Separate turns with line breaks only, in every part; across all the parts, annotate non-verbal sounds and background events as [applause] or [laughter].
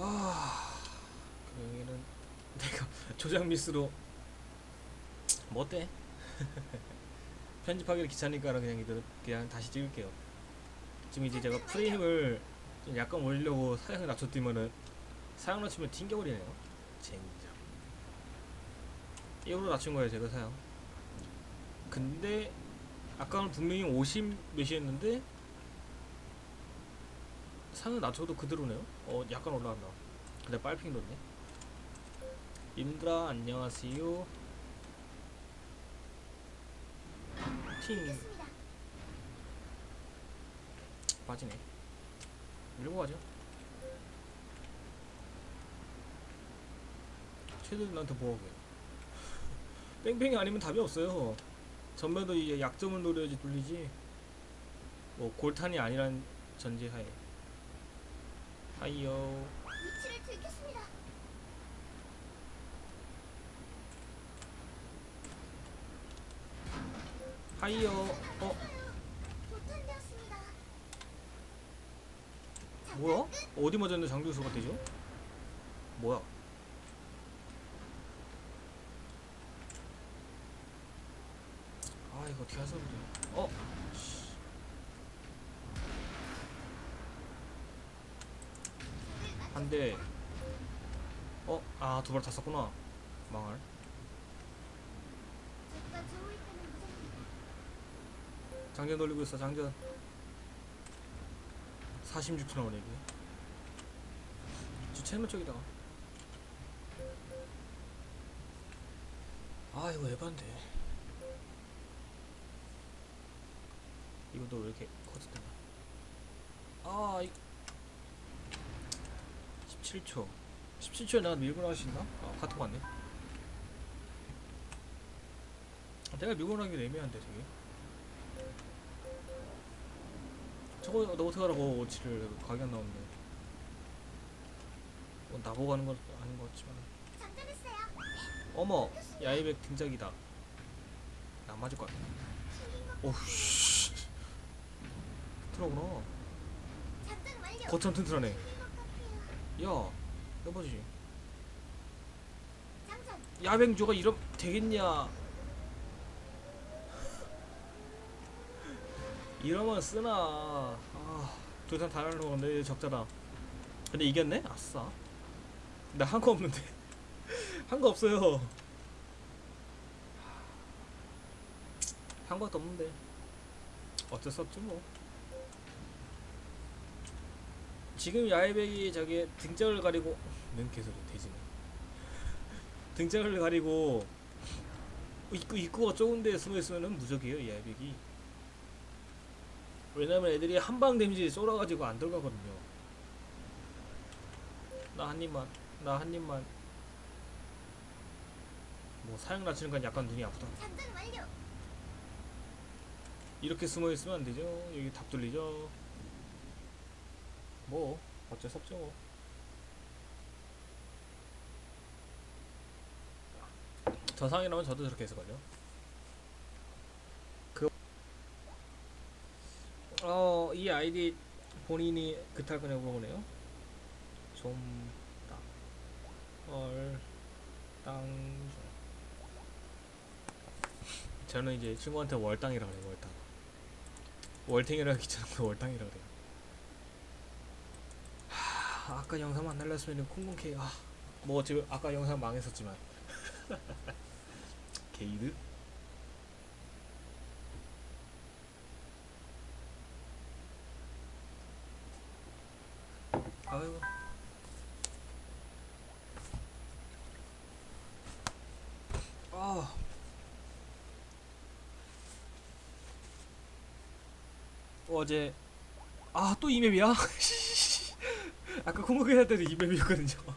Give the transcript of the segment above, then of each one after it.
아, 그 여기는 내가 [laughs] 조작 미스로 뭐 어때? [laughs] 편집하기를 귀찮으니까 그냥 이대로 그냥 다시 찍을게요. 지금 이제 제가 프레임을 좀 약간 올리려고 사양을 낮췄더니만은 사양 낮추면 튕겨버리네요. 젠장. 1으로 낮춘 거예요 제가 사양. 근데 아까는 분명히 50 몇이었는데 상을 낮춰도 그대로네요. 어 약간 올라간다. 근데 빨핑 돋네. 임드라 안녕하세요. 팀
알겠습니다.
빠지네. 밀고 가죠. 최대한 나한테 뭐하게. [laughs] 뺑뺑이 아니면 답이 없어요. 전면도 이제 약점을 노려야지 뚫리지. 뭐 골탄이 아니란 전제하에. 하이요.
위치를 들켰습니다.
하이요. 어
도탄되었습니다.
뭐야? 어디 맞았는데 장교수가 되죠? 뭐야? 아 이거 어떻게 하서 그래? 어? 씨. 한 대. 어? 아, 두 발 다 썼구나. 망할. 장전 돌리고 있어, 장전. 46초 나오네, 이게. 주체면 쪽이다가. 아, 이거 에반데. 이거 너 왜 이렇게 커졌다. 아, 이. 17초. 17초에 내가 밀고 있나? 아, 카톡 왔네. 아, 내가 밀고 나가기 애매한데, 되게. 저거 너 어떻게 하라고 오치를 가게 안 나오는데 뭐 나보고 하는 건 아닌 것 같지만. 어머 야이백 등짝이다 안 맞을 거야 오우씨
완료.
거참 튼튼하네. 야 해보지.
장전.
야뱅조가 이러면 되겠냐? 이러면 쓰나? 아 도산 다 날로 건데 적자다. 근데 이겼네? 아싸. 나 한 거 없는데. [laughs] 한 거 없어요. 한 것도 없는데. 어쩔 수 없지 뭐 지금 야외백이 저기 등짝을 가리고 는 개소리 돼지네 등짝을 가리고 입구 입구가 좁은 데에 숨어 있으면은 무적이에요 이 야외백이 왜냐면 애들이 한방 데미지 쏠아가지고 안 들어가거든요 나 한 입만 나 한 입만 뭐 사양 낮추는 건 약간 눈이 아프다. 이렇게 숨어 있으면 안 되죠. 여기 답 돌리죠. 뭐 어쩔 수 없죠. 뭐. 저 상이라면 저도 저렇게 걸려. 그, 어, 이 아이디 본인이 그탈 거냐고 물어보네요. 좀, 땅, 얼, 땅, 좀. 저는 이제 친구한테 월땅이라 그래요, 월땅. 월탱이라 귀찮고 [laughs] 월땅이라 그래요. 하, 아까 영상 안 날렸으면 콩콩케 아, 뭐 지금 아까 영상 망했었지만. [laughs] 게이드? 아이고. 아. 어제. 아 또 이맵이야? [laughs] 아까 콩콩케 할 때도 이 맵이었거든요. [laughs]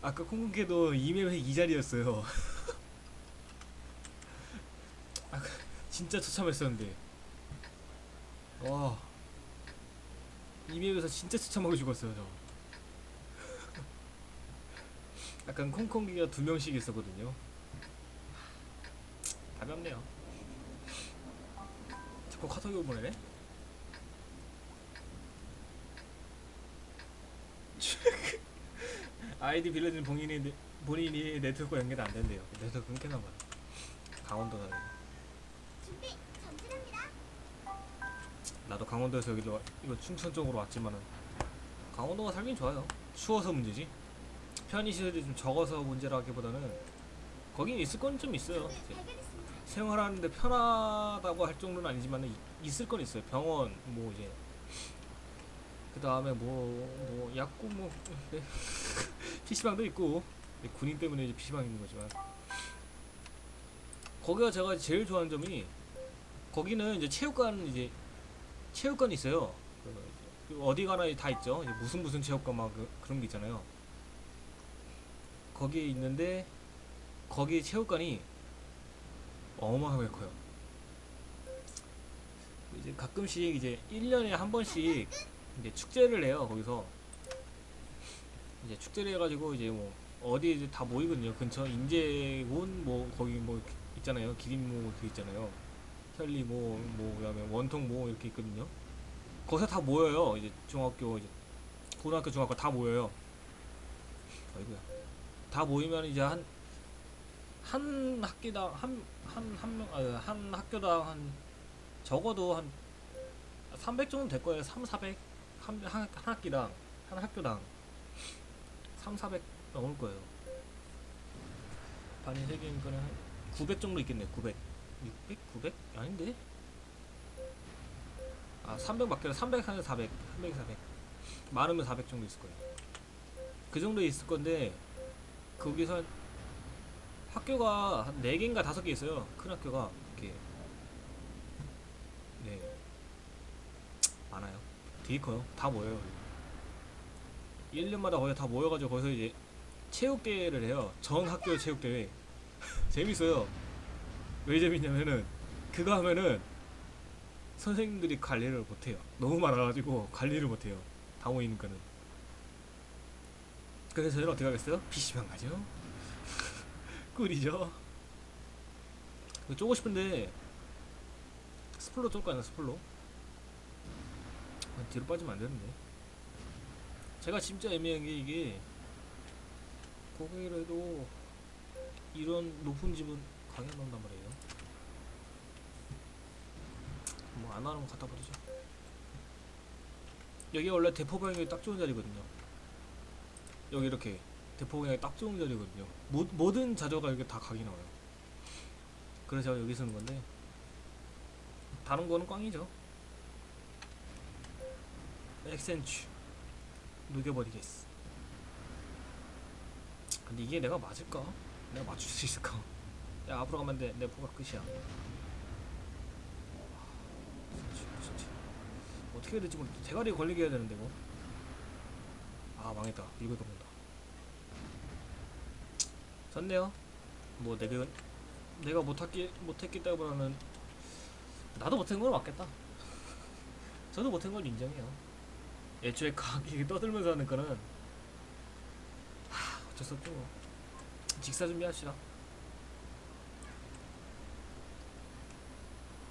아까 콩콩케도 이맵의 이 자리였어요. [laughs] 아까 진짜 처참했었는데. 와 이 맵에서 진짜 처참하게 죽었어요 저. [laughs] 약간 콩콩기가 두 명씩 있었거든요. 답이 없네요. 자꾸 카톡이 보내네? 아이디 빌려준 본인이 네- 본인이 네트워크 연결이 안 된대요. 네트워크 끊기나 봐요. 강원도 사는.
준비 전진합니다.
나도 강원도에서 여기로 와- 이거 춘천 쪽으로 왔지만은 강원도가 살긴 좋아요. 추워서 문제지. 편의시설이 좀 적어서 문제라기보다는 거긴 있을 건 좀 있어요. 생활하는데 편하다고 할 정도는 아니지만 은 있을 건 있어요. 병원 뭐 이제 그 다음에 뭐 뭐 약국 뭐 네. PC방도 있고 네, 군인 때문에 이제 PC방 있는 거지만 거기가 제가 제일 좋아하는 점이 거기는 이제 체육관 이제 체육관이 있어요. 어디 가나 다 있죠. 무슨 무슨 체육관 막 그, 그런 게 있잖아요. 거기에 있는데 거기 체육관이 어마어마하게 커요. 이제 가끔씩 이제 1년에 한 번씩 이제 축제를 해요. 거기서 이제 축제를 해가지고 이제 뭐 어디 이제 다 모이거든요. 근처 인제군 뭐 거기 뭐 있잖아요. 기린모 그 있잖아요. 현리모 뭐 그 다음에 원통모 이렇게 있거든요. 거기서 다 모여요. 이제 중학교 이제 고등학교 중학교 다 모여요. 아이고야. 다 모이면 이제 한 한 학기당 한 한 한명한 학교당 한 적어도 한 300 정도 될 거예요. 3, 400 한, 한, 한 학기당 한 학교당 3, 400 넘을 거예요. 개인 거는 한900 정도 있겠네. 900 600 900 아닌데? 아, 300 맞게요. 300 하면 400. 300 400. 많으면 400 정도 있을 거예요. 그 정도 있을 건데 거기서 한 학교가 한 4개인가 5개 있어요. 큰 학교가 이렇게 네 많아요. 되게 커요. 다 모여요. 1년마다 거의 다 모여가지고 거기서 이제 체육대회를 해요. 전 학교 체육대회. [laughs] 재밌어요. 왜 재밌냐면은 그거 하면은 선생님들이 관리를 못해요. 너무 많아가지고 관리를 못해요. 다 모이니까는. 그래서 저희는 어떻게 하겠어요? PC방 가죠. [laughs] 꿀이죠. 쪼고 싶은데 스플로 쫄거 아니야 스플로? 아, 뒤로 빠지면 안 되는데. 제가 진짜 애매한 게 이게 고객이라도 이런 높은 집은 나온단 말이에요. 뭐 안 하는 거 갖다 버리죠. 여기 원래 대포 방향이 딱 좋은 자리거든요. 여기 이렇게 대포 방향이 딱 좋은 자리거든요. 모, 모든 자저가 여기 다 각이 나와요. 그래서 제가 여기 쓰는 건데 다른 거는 꽝이죠. 엑센츄 녹여버리겠어. 근데 이게 내가 맞을까? 내가 맞출 수 있을까? 야 앞으로 가면 돼. 내 포가 끝이야. 어떻게 해야 될지 모르. 대가리 걸리게 해야 되는데 뭐. 아 망했다. 이거 들어온다. 졌네요. 뭐 내가 내가 못했기 못했기 때문에는 나도 못한 건 맞겠다. [laughs] 저도 못한 걸 인정해요. 애초에 가기 떠들면서 하는 거는 하, 어쩔 수 없죠. 뭐. 직사 준비합시다.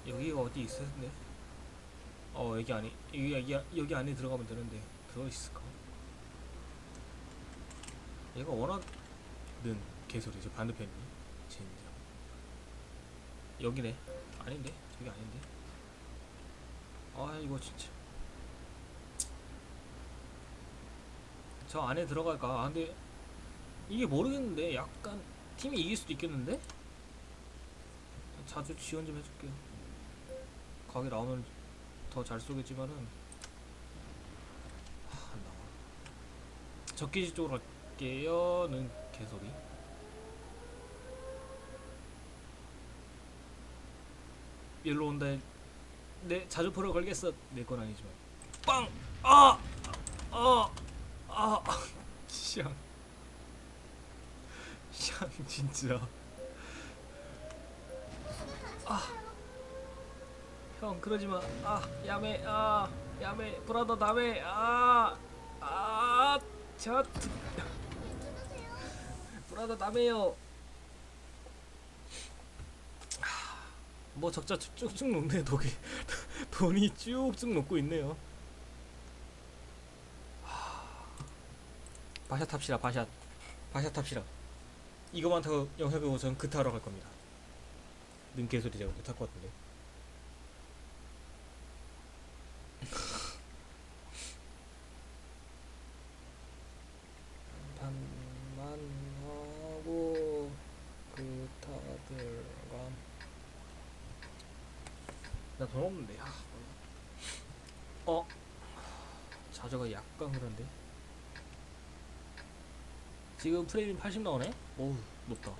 여기가 어디 있었네? 어 여기 안에 여기 여기 여기 안에 들어가면 되는데 들어 있을까? 얘가 워낙 는 개소리죠 반대편이 젠장 여기네 아닌데 저기 아닌데 아 이거 진짜 저 안에 들어갈까? 아 근데 이게 모르겠는데 약간 팀이 이길 수도 있겠는데? 자주 지원 좀 해줄게요. 가게 나오면 더 잘 쏘겠지만은. 하, 안 나와. 적기지 쪽으로 갈게요는 개소리. 일로 온다. 내 자주포를 걸겠어. 내 건 아니지만. 빵! 아! 아! 아! 샹 샹 진짜 아. 형 그러지 마. 아 야매 아 야매 브라더 다메 아아 저
주무세요.
브라더 다메요. 하, 뭐 적자 쭉- 쭉쭉 녹네 돈이 돈이 쭉쭉 녹고 있네요. 바샷 합시다 바샷. 바샤 탑시라. 이거만 타고 영상 보고 전 그타 하러 갈 겁니다. 는 개소리 제가 못할 것 같은데. [laughs] 반만 하고 그타 들어감. 나돈 없는데. 야. 어. 자저가 약간 그런데. 지금 프레임 80 나오네? 오우 높다.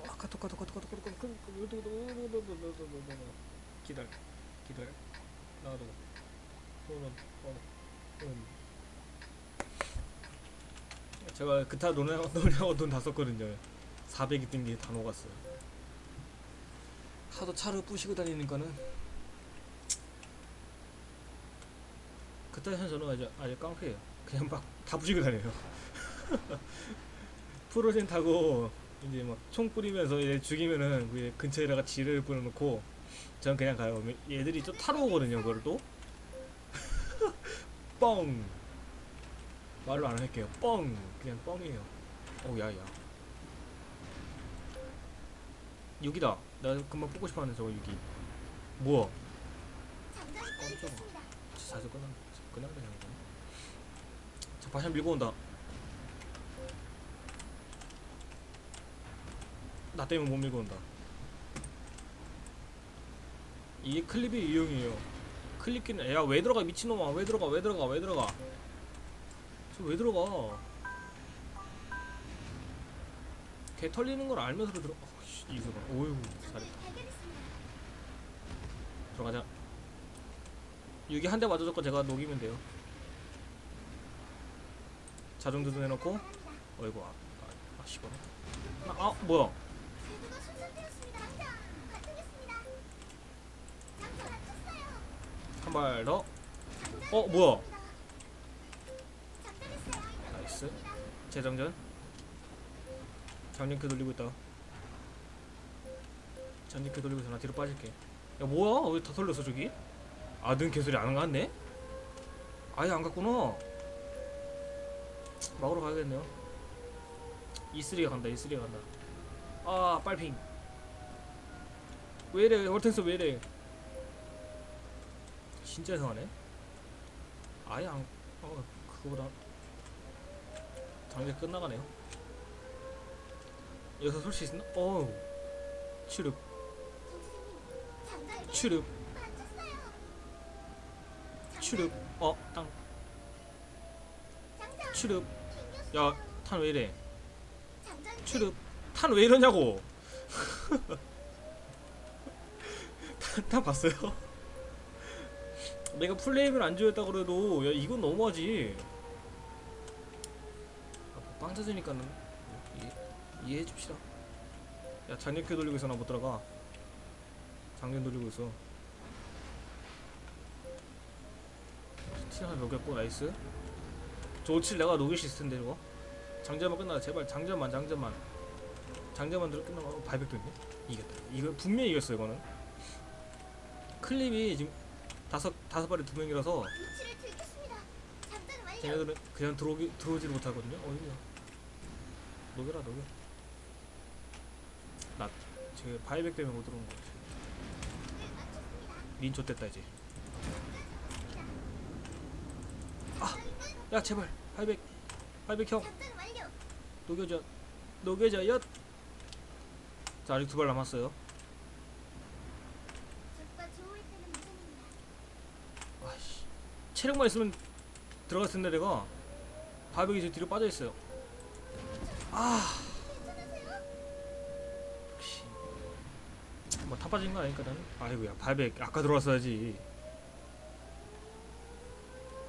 아 카톡 카톡 카톡 카톡 카톡 기다려 기다려. 나도. 돈은 돈 제가 그타 노래하고 [laughs] 노래하고 돈다 썼거든요. 400이 뜬 게 다 녹았어요. 하도 차를 부시고 다니는 거는. 그때 저는 아주 아주 깡패예요. 그냥 막 다 부시고 다녀요. 프로젠 타고 이제 막 총 뿌리면서 얘 죽이면은 그 근처에다가 지를 뿌려놓고 전 그냥 가요. 얘들이 좀 타러 오거든요. 그걸 또 [laughs] 뻥. 말로 안 할게요. 뻥. 그냥 뻥이에요. 어우 야야. 6이다. 나 금방 뽑고 싶었는데 저거 6이. 뭐야?
장전이
깜짝아. 자주 끝난 끝난 거냐 이거. 자 바샤 밀고 온다. 나 때문에 못 밀고 온다. 이게 클립의 유형이에요. 클립기는 야 왜 들어가 미친놈아 왜 들어가 왜 들어가 왜 들어가 저 왜 들어가 개 털리는 걸 알면서 들어 어씨 이거 봐 오유 잘했다. 들어가자. 여기 한 대 맞아줬고 제가 녹이면 돼요. 자동조준 해놓고. 어이구 아, 아, 아 씨발 아, 아 뭐야. 한 발 더. 어, 뭐야? 나이스. 재정전. 장lin크 돌리고 있다. 장lin크 돌리고 있어. 나 뒤로 빠질게. 야 뭐야? 왜 다 돌렸어 저기? 아는 개소리 안 갔네? 아예 안 갔구나 막으러 가야겠네요. E3가 간다 E3가 간다. 아 빨핑. 왜이래? 월텐스 왜이래? 진짜 이상하네. 아예 안 어, 그거보다. 장례 끝나가네요. 여기서 쏠 수 있나? 어우 추릅
맞췄어요.
추릅 어땅.
장전
추릅
튕겼어요.
야탄 왜 이래?
장전
추릅 탄 왜 이러냐고. [laughs] 탄, 탄 봤어요? 내가 플레임을 안 주었다 그래도 야 이건 너무하지. 아, 뭐빵 터지니까는 이해, 이해해 줍시다. 야 장력회 돌리고 있어 나 못 들어가. 장전 돌리고 있어. 티 하나 녹였고 나이스 조칠 내가 녹일 수 있을 텐데 이거. 장전만 끝나 제발 장전만 장전만. 장전만 들어 끝나고 발백도 있네. 이겼다. 이거 분명히 이겼어 이거는. 클립이 지금 다섯 다섯 발에 두 명이라서. 쟤네들은 그냥 들어오기 들어오지를 못하거든요. 어디야 녹여라 녹여. 나 지금 바이백 때문에 못 들어온 거 같아.
적을 맞췄습니다.
린 좆됐다 이제 야 제발. 바이백 바이백 형.
장전 완료.
녹여줘. 녹여줘 엿 자, 아직 두 발 남았어요. 아씨. 체력만 있으면 들어갔을 텐데 내가. 바이백이 저 뒤로 빠져 있어요. 아. 역시. 뭐다 빠진 거 아니니까 나는? 아이고야 바이백. 아까 들어왔어야지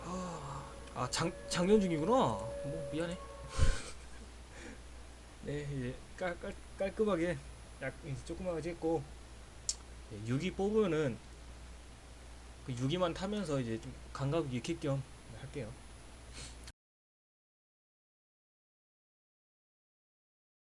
아, 아 장, 장년 중이구나. 뭐 미안해. [laughs] 네 이제 깔, 깔, 깔끔하게 약 이제 조그맣게 찍고. 6이 뽑으면은 그 6위만 타면서 이제 좀 감각 익힐 겸 할게요.